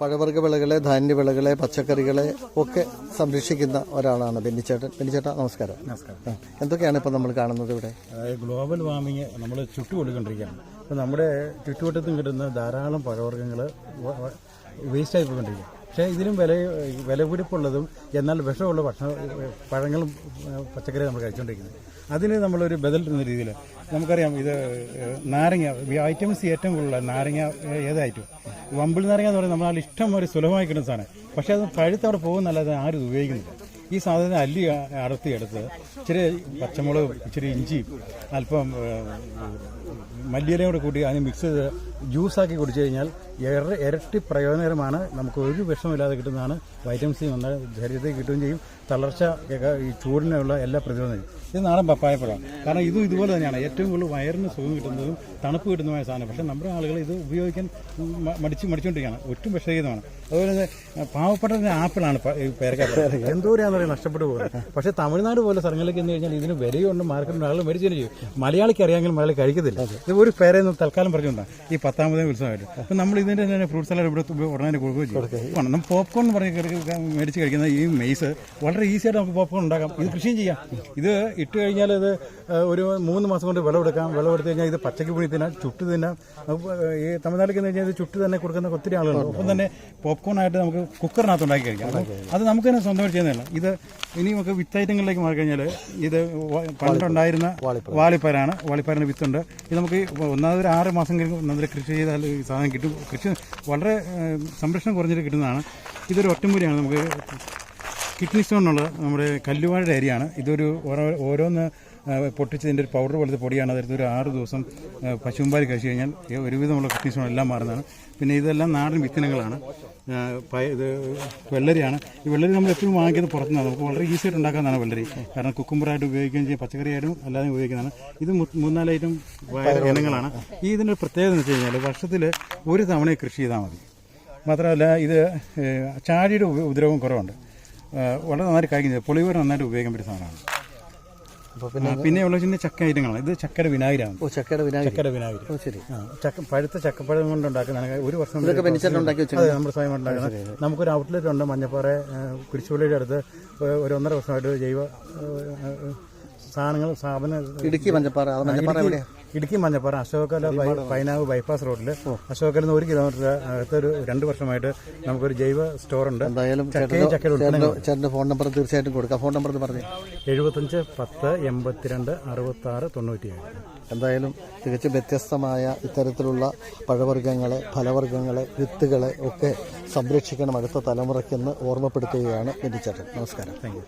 പഴവർഗ വിളകളെ ധാന്യവിളകളെ പച്ചക്കറികളെ ഒക്കെ സംരക്ഷിക്കുന്ന ഒരാളാണ് ബെന്നിച്ചേട്ടൻ. ബെന്നിച്ചേട്ടാ നമസ്കാരം. നമസ്കാരം. എന്തൊക്കെയാണ് ഇപ്പം നമ്മൾ കാണുന്നത് ഇവിടെ? ഗ്ലോബൽ വാർമിങ് നമ്മൾ ചുട്ടുകൊടുക്കൊണ്ടിരിക്കുകയാണ്. അപ്പോൾ നമ്മുടെ ചുറ്റുവട്ടത്തും കിട്ടുന്ന ധാരാളം പഴവർഗങ്ങൾ വേസ്റ്റായി പോയിക്കൊണ്ടിരിക്കുക പക്ഷേ ഇതിനും വില വിലപിടിപ്പുള്ളതും എന്നാൽ വിഷമുള്ള ഭക്ഷണ പഴങ്ങളും പച്ചക്കറി നമ്മൾ കഴിച്ചുകൊണ്ടിരിക്കുന്നത് അതിന് നമ്മളൊരു ബദൽ എന്ന രീതിയിൽ നമുക്കറിയാം ഇത് നാരങ്ങ ഐറ്റംസ് ഏറ്റവും കൂടുതൽ നാരങ്ങ ഏതായിട്ടും. വമ്പിൾ നാരങ്ങ എന്ന് പറയുന്നത് നമ്മളാൽ ഇഷ്ടം ഒരു സുലഭമായി കിട്ടുന്ന സാധനം. പക്ഷേ അത് പഴുത്തവിടെ പോകുന്നല്ലാതെ ആരും ഉപയോഗിക്കുന്നില്ല. ഈ സാധനം അല്ലി അടർത്തിയെടുത്ത് ഇച്ചിരി പച്ചമുളകും ഇച്ചിരി ഇഞ്ചിയും അല്പം മല്ലിയിലയും കൂടെ കൂട്ടി അതിന് മിക്സ് ചെയ്ത് ജ്യൂസാക്കി കുടിച്ചു കഴിഞ്ഞാൽ ഇരട്ടി പ്രയോജനകരമാണ്. നമുക്ക് ഒരു വിഷമില്ലാതെ കിട്ടുന്നതാണ്. വൈറ്റമിൻ സി വന്നാൽ ശരീരത്തിൽ കിട്ടുകയും ചെയ്യും. തളർച്ച ഈ ചൂടിനുള്ള എല്ലാ പ്രതിരോധം ഇത് നാടൻ പപ്പായപ്പഴം കാരണം ഇതും ഇതുപോലെ തന്നെയാണ്. ഏറ്റവും കൂടുതൽ വയറിന് സുഖം കിട്ടുന്നതും തണുപ്പ് കിട്ടുന്നതുമായ സാധനം പക്ഷേ നമ്മുടെ ആളുകൾ ഇത് ഉപയോഗിക്കാൻ മടിച്ച് മടിച്ചുകൊണ്ടിരിക്കുകയാണ്. ഒട്ടും വിഷയതമാണ് അതുപോലെ തന്നെ പാവപ്പെട്ട ആപ്പിളാണ് പേരക്കാപ്പഴം എന്തോരാന്ന് പറയുക നഷ്ടപ്പെട്ടു പോകുന്നത് പക്ഷേ തമിഴ്നാട് പോലെ സ്ഥലങ്ങളിലേക്ക് എന്ന് കഴിഞ്ഞാൽ ഇതിന് വിലയുണ്ട്. മാർക്കറ്റിൽ ആളുകൾ മേടിച്ചു ചെയ്യും. മലയാളിക്ക് അറിയാമെങ്കിൽ മലയാളി കഴിക്കത്തില്ല. ഇത് ഒരു പേരെന്ന് തൽക്കാലം പറഞ്ഞുകൊണ്ടാണ്. ഈ പത്താമതേ ഉത്സവമായിട്ട് അപ്പം നമ്മൾ ഇതിന്റെ തന്നെ ഫ്രൂട്ട് സലാഡ് ഇവിടെ ഉടനെ കൊടുക്കുകയും ചെയ്യും. നമ്മൾ പോപ്കോൺ എന്ന് പറഞ്ഞ് മേടിച്ച് കഴിക്കുന്ന ഈ മെയ്സ് വളരെ ഈസി ആയിട്ട് നമുക്ക് പോപ്കോൺ ഉണ്ടാക്കാം. ഇത് കൃഷിയും ചെയ്യാം. ഇത് ഇട്ട് കഴിഞ്ഞാൽ ഇത് ഒരു മൂന്ന് മാസം കൊണ്ട് വിളവെടുക്കാം വിളവെടുത്ത് കഴിഞ്ഞാൽ ഇത് പച്ചക്ക് പുഴി തിന്നാം ചുട്ട് തിന്നാം. ഈ തമിഴ്നാട്ടിലേക്ക് എന്ന് കഴിഞ്ഞാൽ ഇത് ചുട്ട് തന്നെ കൊടുക്കുന്ന ഒത്തിരി ആളുകളുണ്ട്. ഒപ്പം തന്നെ പോപ്കോൺ ആയിട്ട് നമുക്ക് കുക്കറിനകത്ത് ഉണ്ടാക്കി കഴിക്കാം. അത് നമുക്ക് തന്നെ സ്വന്തമായിട്ട് ചെയ്യുന്നതല്ല ഇത് ഇനി നമുക്ക് വിത്ത് ഐറ്റങ്ങളിലേക്ക് മാറി കഴിഞ്ഞാൽ ഇത് പണ്ടുണ്ടായിരുന്ന വാളിപ്പയറാണ് വാളിപ്പരന്റെ വിത്തുണ്ട്. ഇത് നമുക്ക് ഒന്നാമത് ഒരു ആറ് മാസം കഴിഞ്ഞ് നല്ല കൃഷി ചെയ്താൽ സാധനം കിട്ടും. കൃഷി വളരെ സംരക്ഷണം കുറഞ്ഞിട്ട് കിട്ടുന്നതാണ്. ഇതൊരു ഒറ്റമുരിയാണ് നമുക്ക്. കിഡ്നി സ്റ്റോൺ നമ്മുടെ കല്ലുവാഴയുടെ ഏരിയയാണ് ഇതൊരു ഓരോ ഓരോന്ന് പൊട്ടിച്ചതിന്റെ ഒരു പൗഡർ പോലത്തെ പൊടിയാണ്. അതായത് ഒരു ആറ് ദിവസം പശുമ്പാൽ കഴിച്ചു കഴിഞ്ഞാൽ ഒരുവിധമുള്ള കിഡ്നി എല്ലാം മാറുന്നതാണ്. പിന്നെ ഇതെല്ലാം നാടൻ വിത്തിനങ്ങളാണ്. ഇത് വെള്ളരിയാണ്. ഈ വെള്ളരി നമ്മൾ എപ്പോഴും വാങ്ങിക്കുന്നത് പുറത്തുനിന്നാണ്. നമുക്ക് വളരെ ഈസി ആയിട്ട് വെള്ളരി. കാരണം കുക്കുമ്പറായിട്ട് ഉപയോഗിക്കുകയും ചെയ്യും പച്ചക്കറിയായിട്ടും അല്ലാതെ ഉപയോഗിക്കുന്നതാണ്. ഇത് മൂന്നാൽ ഐറ്റം ഇനങ്ങളാണ്. ഈ ഇതിന്റെ പ്രത്യേകത എന്ന് വെച്ച് കഴിഞ്ഞാൽ വർഷത്തിൽ ഒരു തവണ കൃഷി ചെയ്താൽ മതി. മാത്രമല്ല ഇത് ചാടിയുടെ ഉപദ്രവം കുറവുണ്ട്. വളരെ നന്നായിട്ട് കഴിക്കുന്നത് പൊളിവർ നന്നായിട്ട് ഉപയോഗിക്കാൻ പറ്റിയ സാധനമാണ്. അപ്പോൾ പിന്നെ പിന്നെ ഉള്ള ചിന്ന ചക്ക ഐറ്റങ്ങളാണ്. ഇത് ചക്കയുടെ വിനാഗിരാണ്. ഓ ചക്കയുടെ വിനാഗിരി. ചക്കയുടെ വിനാഗിരി. ഓ ശരി. ആ, ചക്ക പഴുത്ത ചക്കപ്പഴം കൊണ്ട് ഉണ്ടാക്കുന്നതാണ് ഒരു വർഷം ഇതൊക്കെ ബെന്നിച്ചേട്ടൻ ഉണ്ടാക്കി വെച്ചു നമ്മുടെ സ്വയം ഉണ്ടാക്കുന്നത് നമുക്കൊരു ഔട്ട്ലെറ്റ് ഉണ്ട് മഞ്ഞപ്പാറ കുരിശുപള്ളിയുടെ അടുത്ത് ഒരു ഒന്നര വർഷമായിട്ട് ജൈവ സാധനങ്ങൾ സ്ഥാപന ഇടുക്കി മഞ്ഞപ്പാറ അത് മഞ്ഞപ്പാറ എവിടെയാ? ഇടുക്കി മഞ്ഞപ്പാറ അശോകല പൈനാവ് ബൈപ്പാസ് റോഡിൽ അശോകലിൽ നിന്ന് ഒരു കിലോമീറ്റർ അകത്ത് ഒരു രണ്ട് വർഷമായിട്ട് നമുക്കൊരു ജൈവ സ്റ്റോർ ഉണ്ട്. എന്തായാലും ചേട്ടന്റെ ഫോൺ നമ്പർ തീർച്ചയായിട്ടും കൊടുക്കാം. ഫോൺ നമ്പർ പറഞ്ഞു. എഴുപത്തഞ്ച് പത്ത് എൺപത്തിരണ്ട് അറുപത്തി ആറ് തൊണ്ണൂറ്റിയേഴ്. എന്തായാലും തികച്ചും വ്യത്യസ്തമായ ഇത്തരത്തിലുള്ള പഴവർഗങ്ങളെ ഫലവർഗങ്ങളെ വിത്തുകളെ ഒക്കെ സംരക്ഷിക്കണം അടുത്ത തലമുറയ്ക്കെന്ന് ഓർമ്മപ്പെടുത്തുകയാണ് ബെന്നിച്ചേട്ടൻ നമസ്കാരം. Thank you